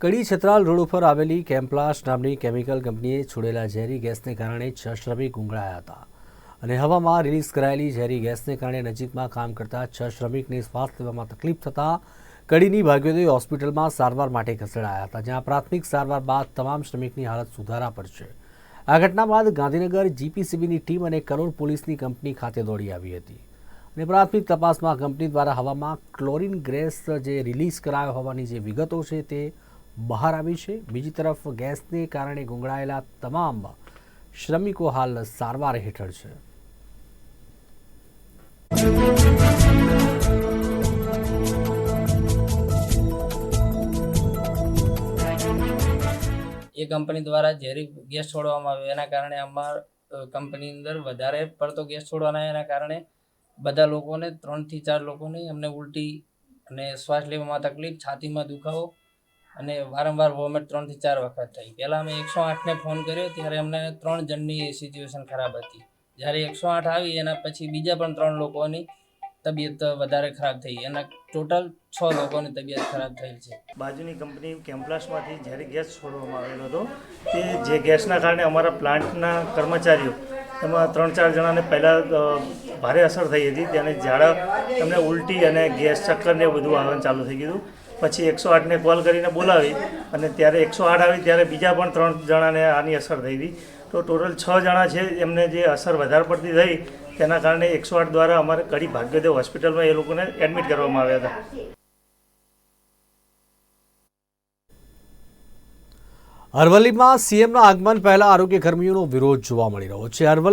કડી Chhatral road ઉપર આવેલી કેમ્પ્લાસ્ટ નામની કેમિકલ કંપનીએ છોડેલા ઝેરી ગેસને કારણે છ શ્રમિક ગુંગળાયા હતા અને હવામાં રિલીઝ કરાયેલી ઝેરી ગેસને કારણે નજીકમાં કામ કરતા છ શ્રમિકને શ્વાસ લેવામાં તકલીફ થતાં કડીની ભાગ્યોદય હોસ્પિટલમાં સારવાર માટે ખસેડાયા હતા, જ્યાં પ્રાથમિક સારવાર બાદ તમામ શ્રમિકની હાલત સુધારા પર છે. આ ઘટના બાદ ગાંધીનગર જીપીસીબીની ટીમ અને કરોડ પોલીસની કંપની ખાતે દોડી આવી હતી. અને પ્રાથમિક તપાસમાં કંપની દ્વારા હવામાં ક્લોરીન ગેસ જે રિલીઝ કરાયો હોવાની જે વિગતો છે તે બહાર આવી છે. બીજી તરફ ગેસને કારણે ગુંગળાયેલા તમામ શ્રમિકો હાલ સારવાર હેઠળ છે. એ કંપની દ્વારા ઝેરી ગેસ છોડવામાં આવ્યો એના કારણે અમાર કંપની અંદર વધારે પડતો ગેસ છોડવાના એના કારણે બધા લોકોને ત્રણથી ચાર લોકોને અમને ઉલટી અને શ્વાસ લેવામાં તકલીફ, છાતીમાં દુખાવો અને વારંવાર વોમિટ ત્રણથી ચાર વખત થઈ. પહેલાં અમે એકસો આઠને ફોન કર્યો, ત્યારે અમને ત્રણ જણની સિચ્યુએશન ખરાબ હતી. જ્યારે એકસો આઠ આવી, એના પછી બીજા પણ ત્રણ લોકોની તબિયત વધારે ખરાબ થઈ. એના ટોટલ છ લોકોની તબિયત ખરાબ થયેલ છે. બાજુની કંપની કેમ્પલાસમાંથી જ્યારે ગેસ છોડવામાં આવેલો હતો, તે જે ગેસના કારણે અમારા પ્લાન્ટના કર્મચારીઓ, એમાં ત્રણ ચાર જણાને પહેલાં ભારે અસર થઈ હતી. તેને ઝાડા એમને ઉલટી અને ગેસ ચક્કર ને બધું આવવાનું ચાલુ થઈ ગયું પછી એકસો આઠને કોલ કરીને બોલાવી અને ત્યારે એકસો આઠ આવી ત્યારે બીજા પણ ત્રણ જણાને આની અસર થઈ હતી. તો ટોટલ છ જણા છે એમને જે અસર વધારે પડતી થઈ તેના કારણે એકસો આઠ દ્વારા અમારે કડી ભાગ્યદેવ હોસ્પિટલમાં એ લોકોને એડમિટ કરવામાં આવ્યા હતા. અરવલ્લીમાં સીએમના આગમન પહેલા આરોગ્ય કર્મીઓનો વિરોધ જોવા મળી રહ્યો છે. અરવલ્લી